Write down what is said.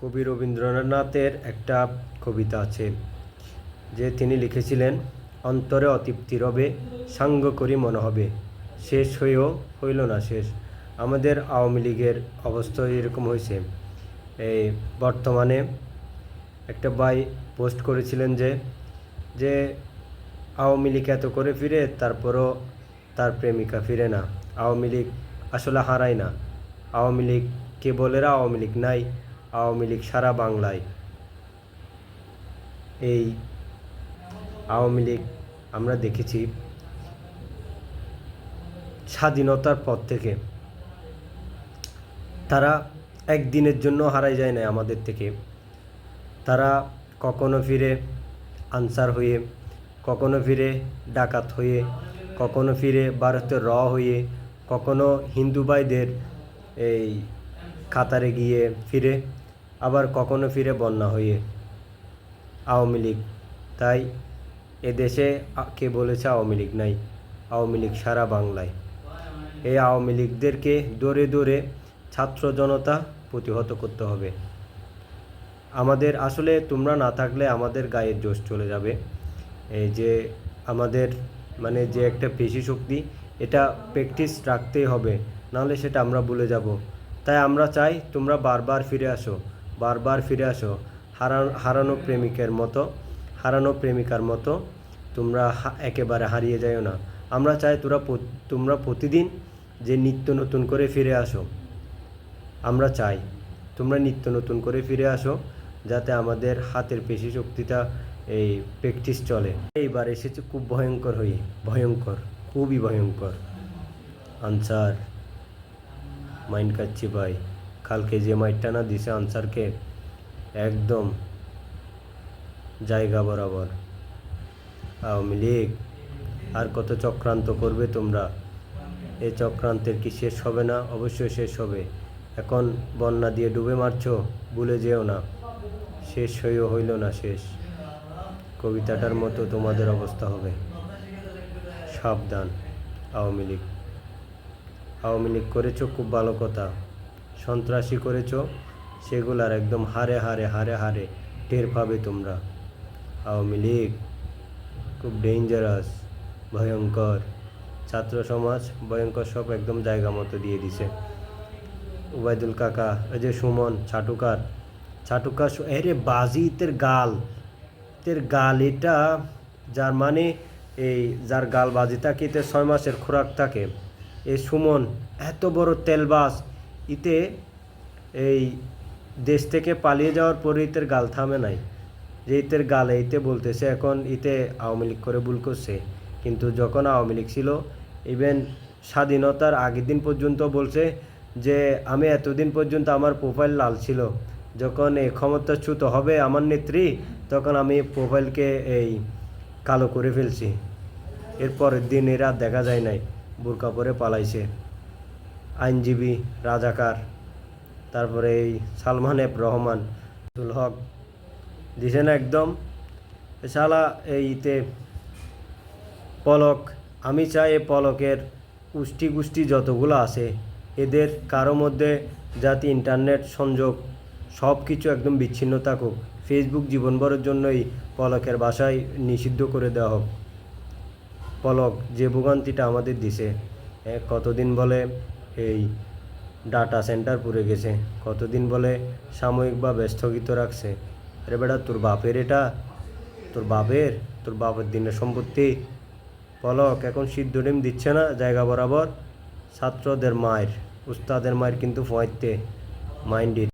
কবি রবীন্দ্রনাথের একটা কবিতা আছে, যে তিনি লিখেছিলেন, অন্তরে অতৃপ্তি রবে, সাঙ্গ করি মনে হবে, শেষ হয়েও হইল না শেষ। আমাদের আওয়ামী লীগের অবস্থা এরকম হয়েছে। এই বর্তমানে একটা ভাই পোস্ট করেছিলেন যে যে আওয়ামী লীগ এত করে ফিরে, তারপরও তার প্রেমিকা ফিরে না। আওয়ামী লীগ আসলে হারায় না। আওয়ামী লীগ কেবলেরা আওয়ামী লীগ নাই আওয়ামী লীগ সারা বাংলায়। এই আওয়ামী লীগ আমরা দেখেছি স্বাধীনতার পর থেকে। তারা একদিনের জন্য হারাই যায় না আমাদের থেকে। তারা কখনো ফিরে আনসার হয়ে, কখনো ফিরে ডাকাত হয়ে, কখনো ফিরে ভারতের র হয়ে, কখনো হিন্দু ভাইদের এই কাতারে গিয়ে ফিরে আবার কখনো ফিরে বন্যা হয়ে। আওয়ামী লীগ, তাই এদেশে কে বলেছে আওয়ামী লীগ নাই? আওয়ামী লীগ সারা বাংলায়। এই আওয়ামী লীগদেরকে দৌড়ে দৌড়ে ছাত্র জনতা প্রতিহত করতে হবে। আমাদের আসলে তোমরা না থাকলে আমাদের গায়ের জোশ চলে যাবে। এই যে আমাদের মানে যে একটা পেশি শক্তি, এটা প্র্যাকটিস রাখতেই হবে, নাহলে সেটা আমরা ভুলে যাব। তাই আমরা চাই তোমরা বারবার ফিরে আসো। বারবার ফিরে আসো। হারানো হারানো প্রেমিকের মতো, হারানো প্রেমিকার মতো তোমরা একেবারে হারিয়ে যাও না। আমরা চাই তোরা তোমরা প্রতিদিন যে নিত্য নতুন করে ফিরে আসো, আমরা চাই তোমরা নিত্য নতুন করে ফিরে আসো, যাতে আমাদের হাতের পেশি শক্তিটা এই প্র্যাকটিস চলে। এইবার এসেছে খুব ভয়ঙ্কর হয়ে, ভয়ঙ্কর, খুবই ভয়ঙ্কর। আনসার, মাইন্ড কাচ্ছি ভাই। কালকে যে মাইটটা না দিছে আনসারকে, একদম জায়গা বরাবর। আওয়ামী লীগ, আর কত চক্রান্ত করবে তোমরা? এই চক্রান্তের কি শেষ হবে না? অবশ্যই শেষ হবে। এখন বন্যা দিয়ে ডুবে মারছো? ভুলে যেও না। শেষ হয়েও হইল না শেষ। কবিতাটার মতো তোমাদের অবস্থা হবে। সাবধান, আওয়ামী লীগ। আওয়ামী লীগ করেছ, খুব ভালো কথা। সন্ত্রাসী করেছ, সেগুলার একদম হারে হারে হারে হারে টের পাবে তোমরা। আওয়ামী লীগ খুব ডেঞ্জারাস ভয়ঙ্কর। ছাত্র সমাজ ভয়ঙ্কর সব একদম জায়গা মতো দিয়ে দিছে। উবায়দুল কাকা ওই যে সুমন ছাটুকার ছাটুকার এরে বাজি তের গাল তের গাল এটা, যার মানে এই যার গাল বাজি থাকে ছয় মাসের খোরাক থাকে। এই সুমন, এত বড় তেলবাস ইতে এই দেশ থেকে পালিয়ে যাওয়ার পরে ইতের গাল থামে নাই। যে ইতের গালে ইতে বলতেছে, এখন ইতে আওয়ামী লীগ করে ভুল করছে। কিন্তু যখন আওয়ামী লীগ ছিল ইভেন স্বাধীনতার আগের দিন পর্যন্ত বলছে যে, আমি এতদিন পর্যন্ত আমার প্রোফাইল লাল ছিল। যখন এই ক্ষমতাচ্যুত হবে আমার নেত্রী, তখন আমি প্রোফাইলকে এই কালো করে ফেলছি। এরপরের দিন এরা দেখা যায় নাই, বোরকা পরে পালাইছে। আইনজীবী, রাজাকার, তারপরে এই সালমান এফ রহমান, আব্দুল হক দিছে না একদম। এ শালা এইতে পলক, আমি চাই এই পলকের উষ্টি গুষ্টি যতগুলো আছে, এদের কারও মধ্যে যাতে ইন্টারনেট সংযোগ সব কিছু একদম বিচ্ছিন্ন থাকুক, ফেসবুক জীবনভরের জন্যই পলকের বাসায় নিষিদ্ধ করে দেওয়া হোক। পলক যে ভোগান্তিটা আমাদের দিছে কতদিন বলে এই ডাটা সেন্টার পুড়ে গেছে। কতদিন বলে সাময়িক বা স্থগিত রাখছে? আরে বেটা, তোর বাপের এটা? তোর বাপের? তোর বাপের দিনের সম্পত্তি? পলক, এখন সিদ্ধ ডিম দিচ্ছে না জায়গা বরাবর? ছাত্রদের মায়ের, উস্তাদের মায়ের কিন্তু ফয়েতে মাইন্ডেড